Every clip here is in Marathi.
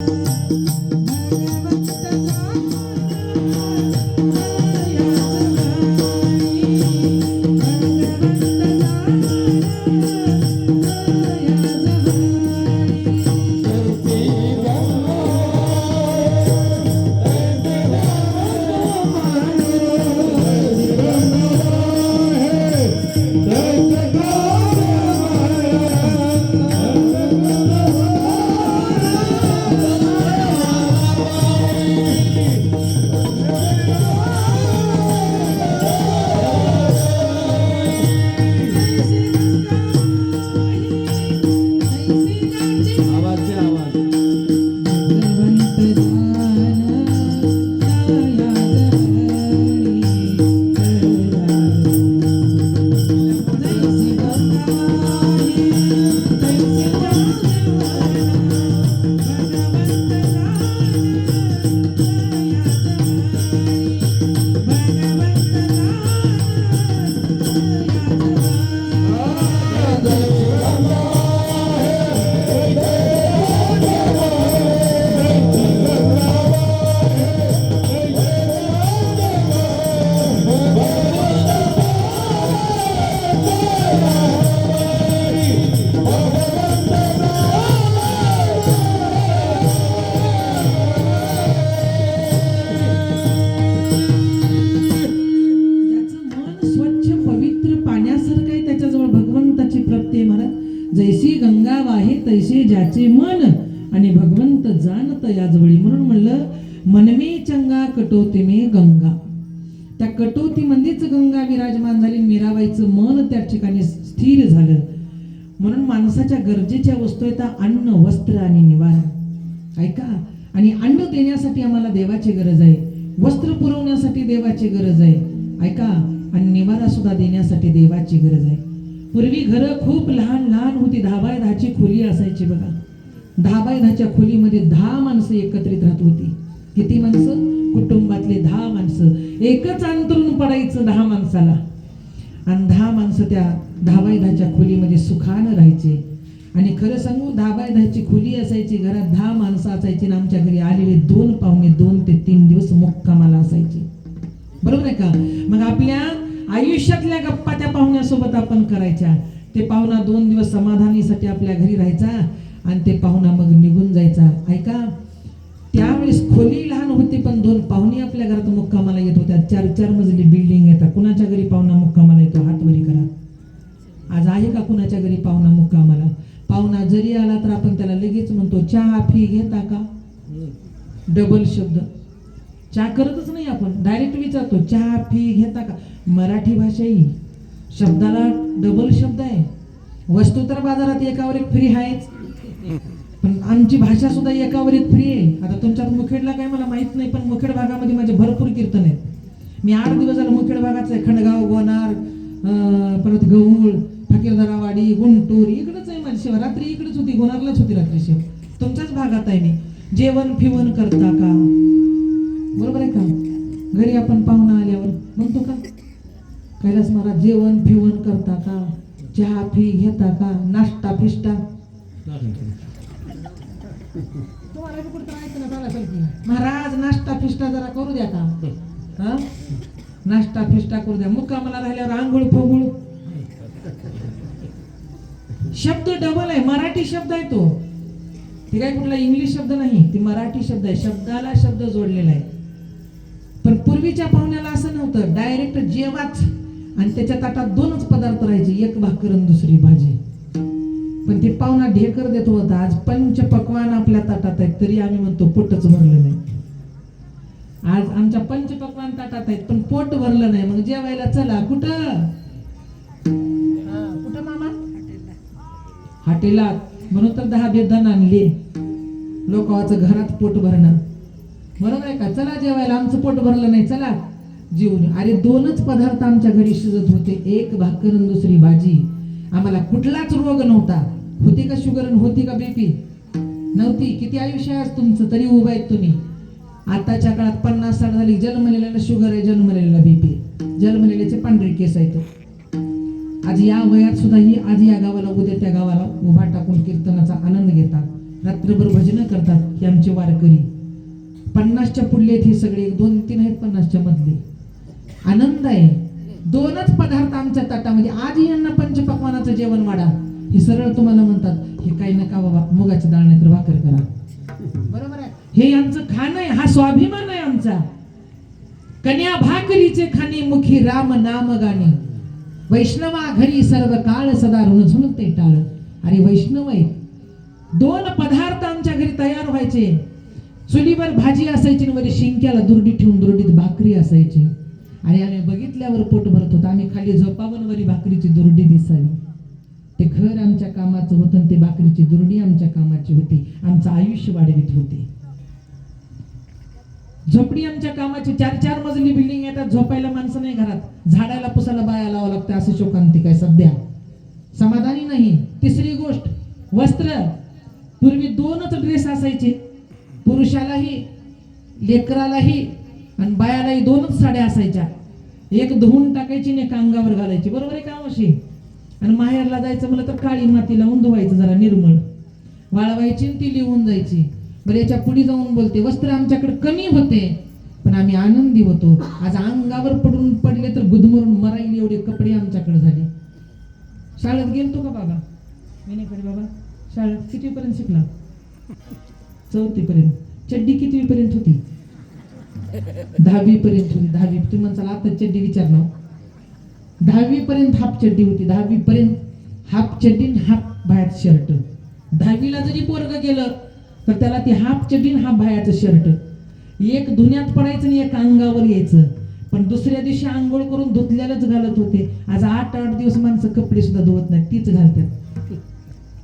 आवाज गरजेच्या वस्तू आहेत अन्न वस्त्र आणि निवारा. ऐका? आणि अन्न देण्यासाठी आम्हाला देवाची गरज आहे. वस्त्र पुरवण्यासाठी देवाची गरज आहे. ऐका? आणि निवारा सुद्धा देण्यासाठी देवाची गरज आहे. पूर्वी घरं खूप लहान लहान होती. दहा बाय दहाची खोली असायची बघा. दहा बाय दहाच्या खोलीमध्ये दहा माणसं एकत्रित राहत होती. किती माणसं? कुटुंबातले दहा माणसं. एकच अंतरून पडायचं दहा माणसाला. आणि दहा माणसं त्या दहा बाय दहाच्या खोलीमध्ये सुखानं राहायचे. आणि खरं सांगू दहा बाय दहाची खोली असायची घरात दहा माणसं असायची आणि आमच्या घरी आलेले दोन पाहुणे दोन ते तीन दिवस मुक्कामाला असायचे. बरोबर आहे का? मग आपल्या आयुष्यातल्या गप्पा त्या पाहुण्यासोबत आपण करायच्या. ते पाहुणा दोन दिवस समाधानीसाठी आपल्या घरी राहायचा आणि ते पाहुणा मग निघून जायचा. ऐका त्यावेळेस खोली लहान होती पण दोन पाहुणे आपल्या घरात मुक्कामाला येत होत्या. चार चार मजली बिल्डिंग येतात. कुणाच्या घरी पाहुणा मुक्कामाला येतो? हातवरी करा. आज आहे का कुणाच्या घरी पाहुणा मुक्कामाला? पाहुणा जरी आला तर आपण त्याला लगेच म्हणतो चहा फी घेता का? डबल शब्द. चहा करतच नाही आपण. डायरेक्ट विचारतो चहा फी घेता का? मराठी भाषा ही शब्दाला डबल शब्द आहे. वस्तू तर बाजारात एकावर एक फ्री आहेच. पण आमची भाषा सुद्धा एकावर एक फ्री आहे. आता तुमच्यात मुखेडला काय मला माहीत नाही पण मुखेड भागामध्ये माझे भरपूर कीर्तन आहेत. मी आठ दिवस झालं मुखेड भागाचं आहे. खंडगाव गोनार परत गौळ फकीरदरावाडी गुंटूर इकडंच शिव रात्री इकडेच होती गुणारलाच होती रात्री शिव. तुमच्याच भागात आहे मी. जेवण फिवण करता का? बरोबर आहे का? घरी आपण पाहुणा आल्यावर. म्हणतो का? कैलास महाराज जेवण फिवण करता का? चहा फी घेता का? नाश्ता फिष्टा? तुम्हाला कुठं महाराज नाश्ता फिष्टा जरा करू द्या का? नाश्ता फिष्टा करू द्या. मुक्कामाला राहिल्यावर आंघोळ फोगुळ शब्द डबल आहे. मराठी शब्द आहे तो. ते काय कुठला इंग्लिश शब्द नाही. ती मराठी शब्द आहे. शब्दाला शब्द जोडलेला आहे. पण पूर्वीच्या पाहुण्याला असं नव्हतं. डायरेक्ट जेवाच आणि त्याच्या ताटात दोनच पदार्थ राहायचे. एक भाकर आणि दुसरी भाजी. पण ते पाहुणा ढेकर देत होता. आज पंच पकवान आपल्या ताटात आहेत. तरी आम्ही म्हणतो पोटच भरलं नाही. आज आमच्या पंच पकवान ताटात आहेत. पण पोट भरलं नाही. मग जेवायला चला. कुठं? हॉटेलात म्हणून तर दहा बेदान आणले. लोकांचं घरात पोट भरणं. बरोबर आहे का? चला जेवायला. आमचं पोट भरलं नाही. चला. जेवून अरे दोनच पदार्थ आमच्या घरी शिजत होते. एक भाकर दुसरी भाजी. आम्हाला कुठलाच रोग नव्हता. होती का शुगर आणि होती का बीपी नव्हती. किती आयुष्य आहे आज तुमचं? तरी उभं आहेत तुम्ही. आताच्या काळात पन्नास साठ झाली. जन्मलेल्याला शुगर आहे जन्मलेल्याला बीपी जन्मलेल्याचे पांढरे केस आहेत. आज या वयात सुद्धा ही आज या गावाला उद्या त्या गावाला उभा टाकून कीर्तनाचा आनंद घेतात. रात्रभर भजनं करतात हे आमचे वारकरी. पन्नासच्या पुढले आहेत हे सगळे दोन तीन आहेत पन्नासच्या मधले. आनंद आहे. दोनच पदार्थ आमच्या ताटामध्ये. आधी यांना पंचपक्वानाचं जेवण वाढा. हे सरळ तुम्हाला म्हणतात हे काही नका बाबा मुगाची डाळ नाही तर भाकर करा. बरोबर आहे. हे यांचं खाणं आहे हा स्वाभिमान आहे आमचा. कन्या भाकरीचे खाणे मुखी राम नाम गाणे. वैष्णवा घरी सर्व काळ सदा ऋण झुलते टाळ. अरे वैष्णव आहे. दोन पदार्थ आमच्या घरी तयार व्हायचे. चुलीवर भाजी असायची आणि वर शिंक्याला दुर्डी ठेवून दुर्डीत भाकरी असायची. आणि आम्ही बघितल्यावर पोट भरत होतं. आम्ही खाली झोपावर वरी भाकरीची दुर्डी दिसावी. ते घर आमच्या कामाचं होतं आणि ते भाकरीची दुर्डी आमच्या कामाची होती. आमचं आयुष्य वाढवित होते. झोपडी आमच्या कामाची चार चार मजली बिल्डिंग येतात झोपायला माणसं नाही घरात. झाडाला पुसायला बाया लावा लागते असं शोकांतिक आहे सध्या. समाधानी नाही. तिसरी गोष्ट वस्त्र. पूर्वी दोनच ड्रेस असायचे. पुरुषालाही लेकरालाही आणि बायालाही दोनच साड्या असायच्या. एक धुवून टाकायची आणि एक अंगावर घालायची. बरोबर आहे कामाशी अशी आणि माहेरला जायचं म्हणलं तर काळी माती लावून धुवायचं जरा निर्मळ. वाळवायची आणि ती लिहून जायची. बरं याच्यापुढे जाऊन बोलते वस्त्र आमच्याकडे कमी होते पण आम्ही आनंदी होतो. आज अंगावर पडून पडले तर गुदमरून मराईल एवढे कपडे आमच्याकडे झाले. शाळेत गेलतो का बाबा? विनेकडे बाबा शाळेत कितीपर्यंत शिकला? चौथीपर्यंत. चड्डी कितवीपर्यंत होती? दहावी पर्यंत होती. दहावी तुम्ही म्हणसाल आता चड्डी विचारलं. दहावी पर्यंत हाफ चड्डी होती. दहावी पर्यंत हाफ चड्डी हाफ बाहेर शर्ट. दहावीला जरी पोरग गेलं तर त्याला ती हाफ चडीन हाफ बाहेरचं शर्ट. एक धुण्यात पडायचं आणि एक अंगावर यायचं. पण दुसऱ्या दिवशी आंघोळ करून धुतल्यालाच घालत होते. आज आठ आठ दिवस माणसं कपडे सुद्धा धुवत नाही तीच घालतात.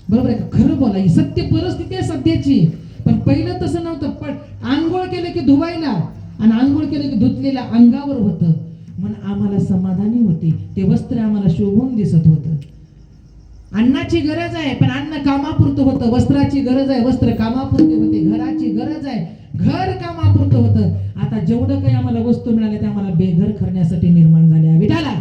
बरोबर आहे खरं बोला ही सत्य परिस्थिती आहे सध्याची. पण पहिलं तसं नव्हतं पण आंघोळ केलं की धुवायला आणि आंघोळ केलं की धुतलेल्या अंगावर होतं. म्हणून आम्हाला समाधानी होती. ते वस्त्र आम्हाला शोभून दिसत होतं. अन्नाची गरज आहे पण अन्न कामापुरतं होतं. वस्त्राची गरज आहे वस्त्र कामापुरते होते. घराची गरज आहे. घर कामापुरतं होतं. आता जेवढं काही आम्हाला वस्तू मिळाल्या त्या आम्हाला बेघर करण्यासाठी निर्माण झाल्या विठाला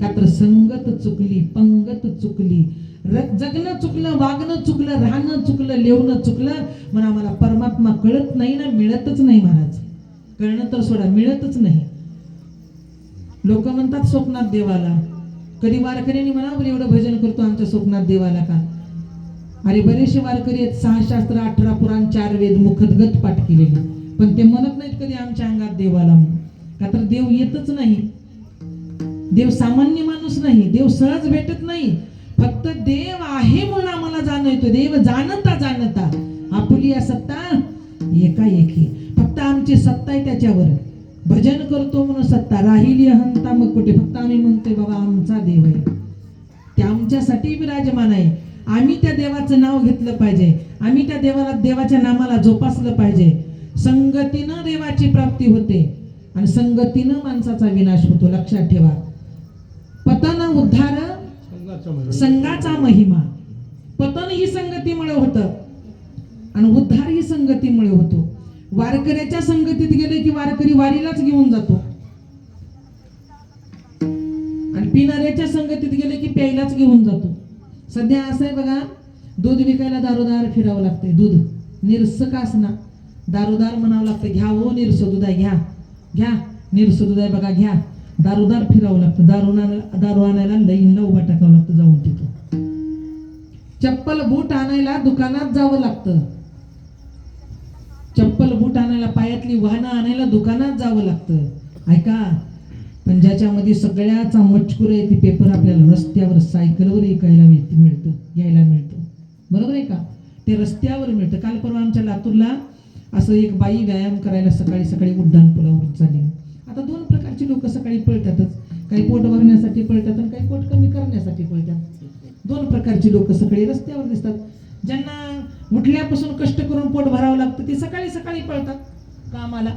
का तर संगत चुकली पंगत चुकली. जगणं चुकलं वागणं चुकलं राहणं चुकलं लेवणं चुकलं म्हणून आम्हाला परमात्मा कळत नाही ना मिळतच नाही महाराज. कळणं तर सोडा मिळतच नाही. लोक म्हणतात स्वप्नात देवाला. कधी वारकऱ्यांनी म्हणा बरं एवढं भजन करतो आमच्या स्वप्नात देवाला का? अरे बरेचसे वारकरी आहेत सहा शास्त्र अठरा पुराण चार वेद मुखदगत पाठ केलेले. पण ते म्हणत नाहीत कधी आमच्या अंगात देवाला म्हणून. का तर देव येतच नाही. देव सामान्य माणूस नाही देव सहज भेटत नाही. फक्त देव आहे म्हणून आम्हाला जाणवतो. देव जाणता जाणता. आपुली या सत्ता एकाएकी. फक्त आमची सत्ता आहे त्याच्यावर. भजन करतो म्हणून सत्ता राहिली अहंता मग कुठे फक्त आम्ही म्हणतोय बाबा आमचा देव आहे. ते आमच्यासाठी विराजमान आहे. आम्ही त्या देवाचं नाव घेतलं पाहिजे. आम्ही त्या देवाला देवाच्या नामाला जोपासलं पाहिजे. संगतीनं देवाची प्राप्ती होते आणि संगतीनं माणसाचा विनाश होतो. लक्षात ठेवा. पतन उद्धार संघाचा महिमा. पतन ही संगतीमुळे होतं आणि उद्धार ही संगतीमुळे होतो. वारकऱ्याच्या संगतीत गेले की वारकरी वारीलाच घेऊन जातो. आणि पिणाऱ्याच्या संगतीत गेले की प्यायलाच घेऊन जातो. सध्या असं आहे बघा दूध विकायला दारोदार फिरावं लागतंय. दूध निरस का असना दारोदार म्हणावं लागतं घ्या हो निरस घ्या. घ्या निरस दूध आहे बघा घ्या. दारोदार फिरावं लागतं. दारू आणायला दारू आणायला लाईनला उभा टाकावं लागतं जाऊन तिथं. चप्पल बूट आणायला दुकानात जावं लागतं. चप्पल बूट आणायला पायातली वाहनं आणायला दुकानात जावं लागतं. ऐका पण ज्याच्यामध्ये सगळ्याचा मजकूर आहे ती पेपर आपल्याला रस्त्यावर सायकलवर ऐकायला मिळतं घ्यायला मिळतं. बरोबर आहे का? ते रस्त्यावर मिळतं. काल परवा आमच्या लातूरला असं एक बाई व्यायाम करायला सकाळी सकाळी उड्डाण पुलावरून चालली. आता दोन प्रकारची लोक सकाळी पळतातच. काही पोट भरण्यासाठी पळतात आणि काही पोट कमी करण्यासाठी पळतात. दोन प्रकारची लोक सकाळी रस्त्यावर दिसतात. ज्यांना उठल्यापासून कष्ट करून पोट भरावं लागतं ते सकाळी सकाळी पळतात कामाला.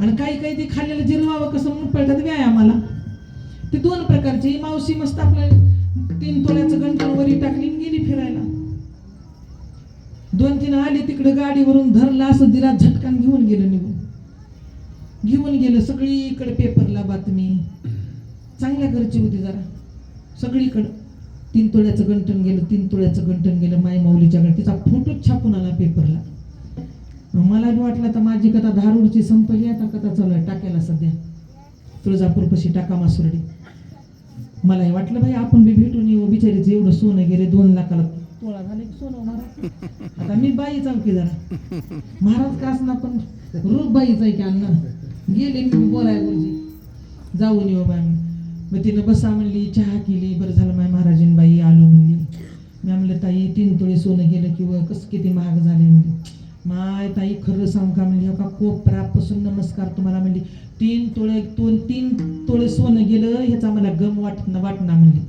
आणि काही काही ते खाल्लेलं जिरवावं कसं म्हणून पळतात व्यायामाला. ते दोन प्रकारचे. मावशी मस्त आपल्या तीन तोळ्याचं गंठण वरी टाकली गेली फिरायला. दोन तीन आले तिकडे गाडीवरून धरला असं दिला झटकान घेऊन गेलं निघून. घेऊन गेलं सगळीकडे पेपरला बातमी. चांगल्या घरची होती जरा. सगळीकडं. तीन तोळ्याचं गंठण गेलं तीन तोळ्याचं गंठण गेलं माय माऊलीच्याकडे तिचा फोटोच छापून आला पेपरला मला बी वाटलं आता माझी कथा धारूरची संपली आता कथा चालू आहे टाकायला सध्या. तुळजापूरपाशी टाका मासुर्डी. मला हे वाटलं भाई आपण बी भेटून येऊ. बिचारीचं एवढं सोनं गेले दोन लाखाला तोळा झाले सोनं महाराज आता मी बाई की जरा. महाराज का असणार पण रूप बाईच आहे की अण्णा गेले मी बोलाय गुरुजी जाऊन येऊ बाई मग तिनं बसा म्हणली चहा केली बरं झालं माय महाराजीन बाई आलो म्हणली. मी म्हणलं ताई तीन तोळे सोनं गेलं किंवा कसं किती महाग झाले म्हणजे माय ताई खरं सांग का म्हणली का कोपरापासून नमस्कार तुम्हाला म्हणली. तीन तोळे दोन तीन तोळे सोनं गेलं ह्याचा मला गम वाट वाटणार म्हणली.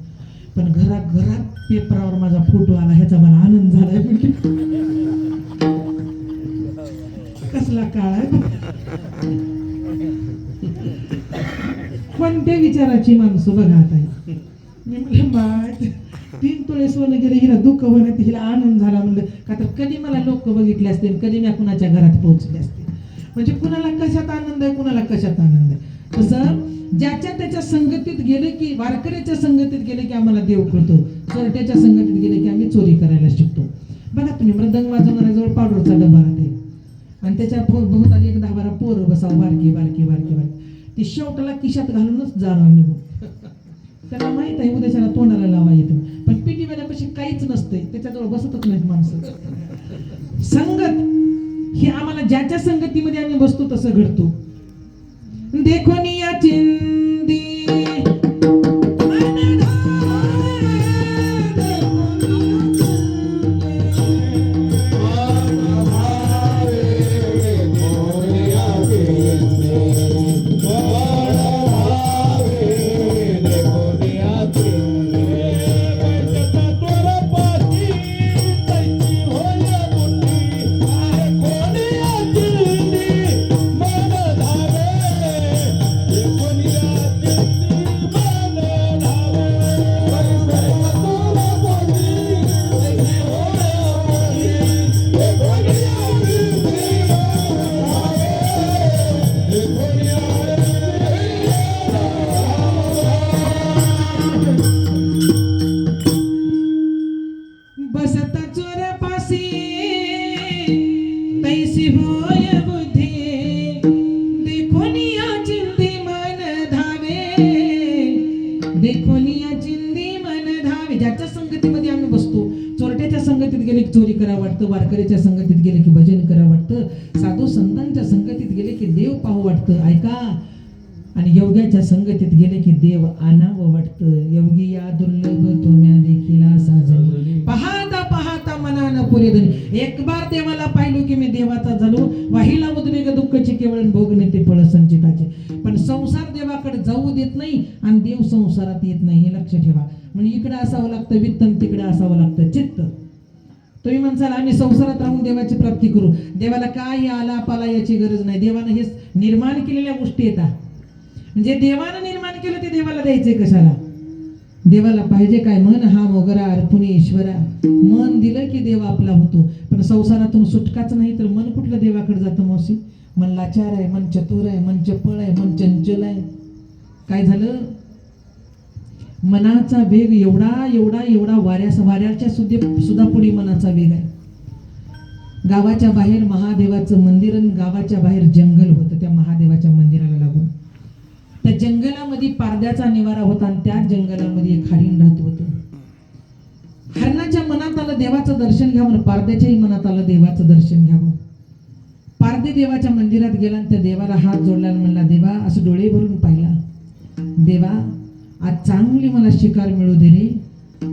पण घरात घरात पेपरावर माझा फोटो आला ह्याचा मला आनंद झाला म्हणली. कसला काळ विचाराची माणसं बघा आता. मी म्हणलं माय तीन तोळे सोनं गेले हिला दुःख होण्यात हिला आनंद झाला म्हणलं. का तर कधी मला लोक बघितले असते कधी मी कुणाच्या घरात पोहोचले असते. म्हणजे कुणाला कशात आनंद आहे कुणाला कशात आनंद आहे? तसं ज्याच्या त्याच्या संगतीत गेले की वारकऱ्याच्या संगतीत गेले की आम्हाला देव करतो. चोरट्याच्या संगतीत गेले की आम्ही चोरी करायला शिकतो. बघा तुम्ही मृदंग वाजवणाऱ्याजवळ पावडरचा डबा राहते. आणि त्याच्या भोवताली एक दहा बारा पोरं बसावं बारकी बारकी बारकी बारकी. ती शेवटाला किशात घालूनच जाणार निघून त्याला माहीत आहे उद्याच्याला तोंडाला लावा येतं. पण पीटी वाल्यापाशी काहीच नसतंय. त्याच्याजवळ बसतच नाहीत माणसं. संगत ही आम्हाला ज्याच्या संगतीमध्ये आम्ही बसतो तसं घडतो. देखो निया चिंदी देखोनिया चिंदी मन धावे. ज्याच्या संगतीमध्ये आम्ही बसतो चोरट्याच्या संगतीत गेले की चोरी करा वाटतं वारकऱ्याच्या संगतीत गेले की भजन करा वाटतं साधू संतांच्या संगतीत गेले की देव पाहू वाटतं. ऐका. आणि योग्याच्या संगतीत गेले की देव आणावं वाटतं. योगी या दुर्लभ तुम्या देखील साजली पाहता पाहता मनानं पुरे धनी एक बार देवाला पाहिलो की मी देवाचा झालो वाहिला मधून एक दुःखची केवळ इकडं असावं लागतं वित्त तिकडं तिकडे असावं लागतं चित्त. तुम्ही म्हणसाल आम्ही संसारात राहून देवाची प्राप्ती करू. देवाला काय आला पाला याची गरज नाही. देवानं हे निर्माण केलेल्या गोष्टी येतात म्हणजे देवानं निर्माण केलं ते देवाला द्यायचे कशाला? देवाला पाहिजे काय? मन हा मोगरा अर्पुणी ईश्वरा. मन दिलं की देव आपला होतो. पण संसारातून सुटकाच नाही तर मन कुठलं देवाकडे जातं मावशी? मन लाचार आहे मन चतुर आहे मन चपळ आहे मन चंचल आहे. काय झालं? मनाचा वेग एवढा एवढा एवढा वाऱ्या वाऱ्याच्या सुद्धा सुद्धा पुढे मनाचा वेग आहे. गावाच्या बाहेर महादेवाचं मंदिर आणि गावाच्या बाहेर जंगल होतं त्या महादेवाच्या मंदिराला लागून. त्या जंगलामध्ये पारद्याचा निवारा होता आणि त्या जंगलामध्ये एक हरिण राहत होतं. हरणाच्या मनात आलं देवाचं दर्शन घ्यावं पारद्याच्याही मनात आलं देवाचं दर्शन घ्यावं. पारदे देवाच्या मंदिरात गेला आणि त्या देवाला हात जोडला आणि म्हणला देवा असं डोळे भरून पाहिला. देवा आज चांगली मला शिकार मिळू दे रे.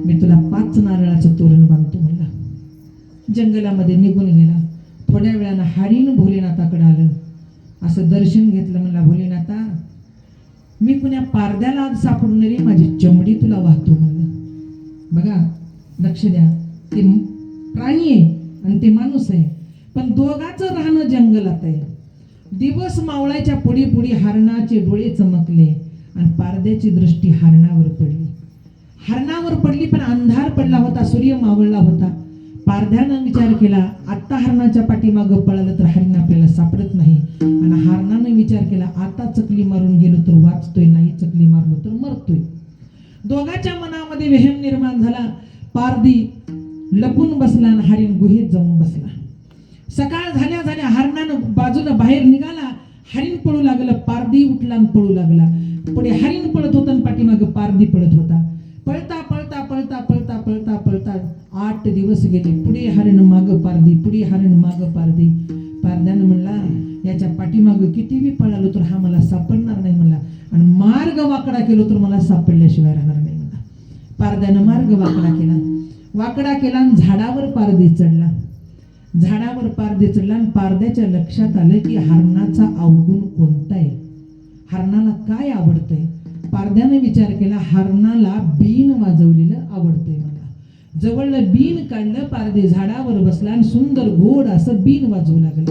मी तुला पाच नारळाचं तोरण बांधतो म्हणला. जंगलामध्ये निघून गेला. थोड्या वेळानं हरिण भोलेनाथाकडे आलं. असं दर्शन घेतलं म्हणला भोलेनाथा मी कुण्या पारद्याला आज सापडून रे माझी चमडी तुला वाहतो म्हणलं. बघा लक्ष द्या. ते प्राणी आहे आणि ते माणूस आहे. पण दोघाचं राहणं जंगलात आहे. दिवस मावळायच्या पुढी पुढी हरणाचे डोळे चमकले. आणि पारद्याची दृष्टी हरणावर पडली. हरणावर पडली पण अंधार पडला होता सूर्य मावळला होता. पारध्यानं विचार केला आत्ता हरणाच्या पाठीमागं पळालं तर हरिण आपल्याला सापडत नाही. आणि हरणानं विचार केला आता चकली मारून गेलो तर वाचतोय नाही चकली मारलो तर मरतोय. दोघाच्या मनामध्ये वेहम निर्माण झाला. पारदी लपून बसला आणि हरिण गुहेत जाऊन बसला. सकाळ झाल्या झाल्या हरणानं बाजूला बाहेर निघाला. हरिण पळू लागलं पारदी उठला आणि पळू लागला. पुढे हरिण पळत होता आणि पाठीमागं पारधी पळत होता. पळता पळता पळता पळता पळता पळता आठ दिवस गेले. पुढे हरण माग पारधी पुढे हरण माग पारधी. पारद्यानं म्हणला याच्या पाठीमाग किती बी पळालो तर हा मला सापडणार नाही म्हणला. आणि मार्ग वाकडा केलो तर मला सापडल्याशिवाय राहणार नाही म्हणला. पारद्यानं मार्ग वाकडा केला. वाकडा केला आणि झाडावर पारधी चढला. झाडावर पारधी चढला आणि पारद्याच्या लक्षात आलं की हरणाचा अवगुण कोणता आहे? हरणाला काय आवडतंय? पारद्याने विचार केला हरणाला बीन वाजवलेलं आवडतंय मला. जवळलं बीन काढलं पारदे झाडावर बसला आणि सुंदर गोड असं बीन वाजवू लागलं.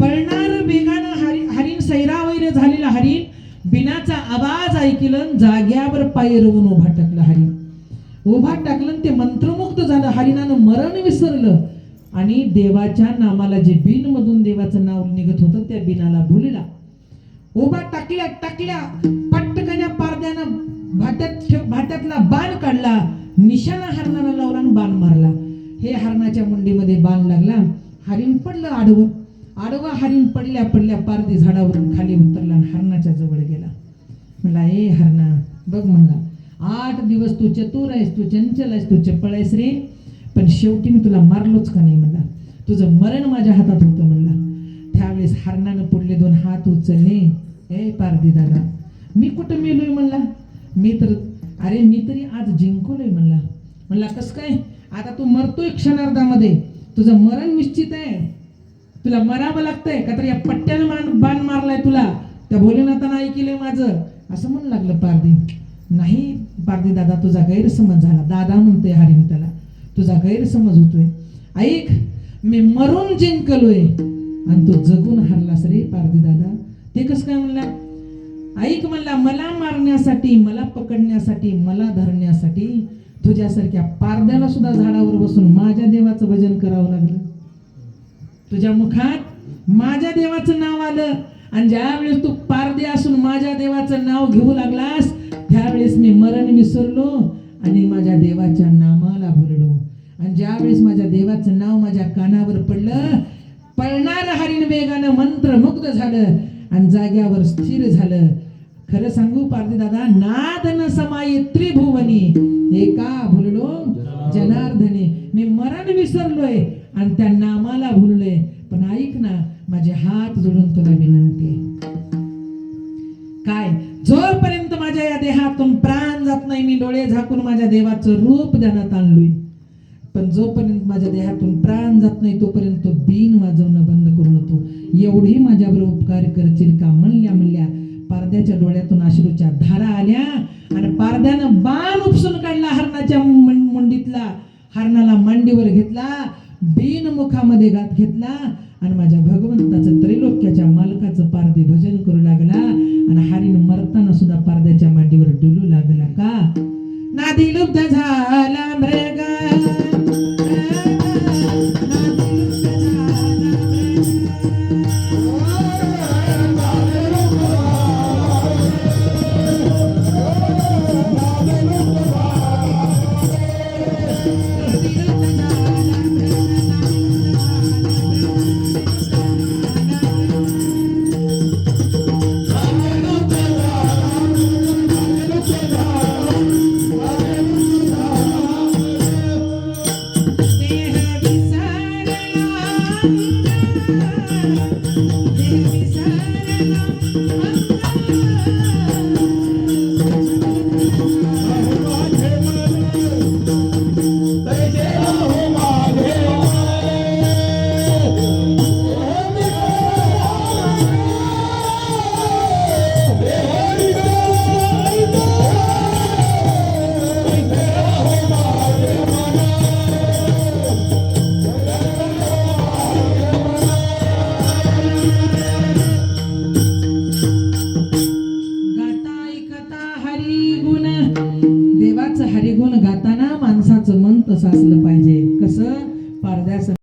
पळणार वेगानं हरी हरिण सैरावैर झालेला हरिण बिनाचा आवाज ऐकलं जाग्यावर पाय रवून उभा टाकलं हरिण. उभा टाकलं ते मंत्रमुक्त झालं हरिणानं मरण विसरलं. आणि देवाच्या नामाला जे बीन मधून देवाचं नाव निघत होतं त्या बिनाला भुलला. उभा टाकल्या टाकल्या पटकन पारद्यानं भाट्यात ठेव- भाट्यातला बाण काढला. निशाणा हरणाला लावला आणि बाण मारला. हे हरणाच्या मुंडीमध्ये बाण लागला. हरिण पडलं आडवं. आडवा हरिण पडल्या पडल्या पारदी झाडावरून खाली उतरला आणि हरणाच्या जवळ गेला. म्हणला ए हरणा बघ म्हणला आठ दिवस तू चतुर आहेस तू चंचल आहेस तू चपळ आहेस रे. पण शेवटी मी तुला मारलोच का नाही म्हणला. तुझं मरण माझ्या हातात होतं म्हणला. त्यावेळेस हरणानं पुढले दोन हात उचलले. ए पारदी दादा मी कुठं मेलोय म्हणला? मी तर अरे मी तरी आज जिंकलोय म्हणला. म्हणला कस काय? आता तू मरतोय क्षणार्धामध्ये. तुझं मरण निश्चित आहे. तुला मरावं लागतंय. का तर या पट्ट्यानं मान बाण मारलाय तुला. त्या भोलेनाथानं ऐकलंय माझं. असं म्हणू लागलं पारदी नाही पारदी दादा तुझा गैरसमज झाला. दादा म्हणतोय हरिण त्याला तुझा गैरसमज होतोय. ऐक मी मरून जिंकलोय. आणि तो जगून हरलास रे पारधी दादा. ते कसं काय म्हणला? ऐक म्हणला मला मारण्यासाठी मला पकडण्यासाठी मला धरण्यासाठी तुझ्यासारख्या पारद्याला सुद्धा झाडावर बसून माझ्या देवाचं भजन करावं लागलं. तुझ्या मुखात माझ्या देवाचं नाव आलं आणि ज्यावेळेस तू पारदे असून माझ्या देवाचं नाव घेऊ लागलास त्यावेळेस मी मरण विसरलो आणि माझ्या देवाच्या नामाला भुललो आणि ज्यावेळेस माझ्या देवाचं नाव माझ्या कानावर पडलं पळणार हरिण वेगानं मंत्रमुग्ध झालं आणि जाग्यावर स्थिर झालं. खरं सांगू पारदे दादा नादन समाये त्रिभुवनी एका भुललो जनार्दने. मी मरण विसरलोय आणि त्या नामाला भुललोय. पण ऐक ना माझे हात जोडून तुला विनंती. काय? जोपर्यंत माझ्या या देहातून प्राण जात नाही मी डोळे झाकून माझ्या देवाचं रूप ध्यानात आणलोय. पण जोपर्यंत माझ्या देहातून प्राण जात नाही तोपर्यंत तो बीन वाजवणं बंद करू नको. एवढी माझ्यावर उपकार करतील का? म्हणल्या म्हणल्या पारद्याच्या डोळ्यातून अश्रूच्या धारा आल्या आणि पारद्यानं बाण उपसून काढला हरणाच्या मुंडीतला. हरणाला मांडीवर घेतला बीन मुखामध्ये घात घेतला आणि माझ्या भगवंताचं त्रैलोक्याच्या मालकाचं पारदे भजन करू लागला आणि हरिण मरताना सुद्धा पारद्याच्या मांडीवर डुलू लागला का? नादी लुप्त झाला मृग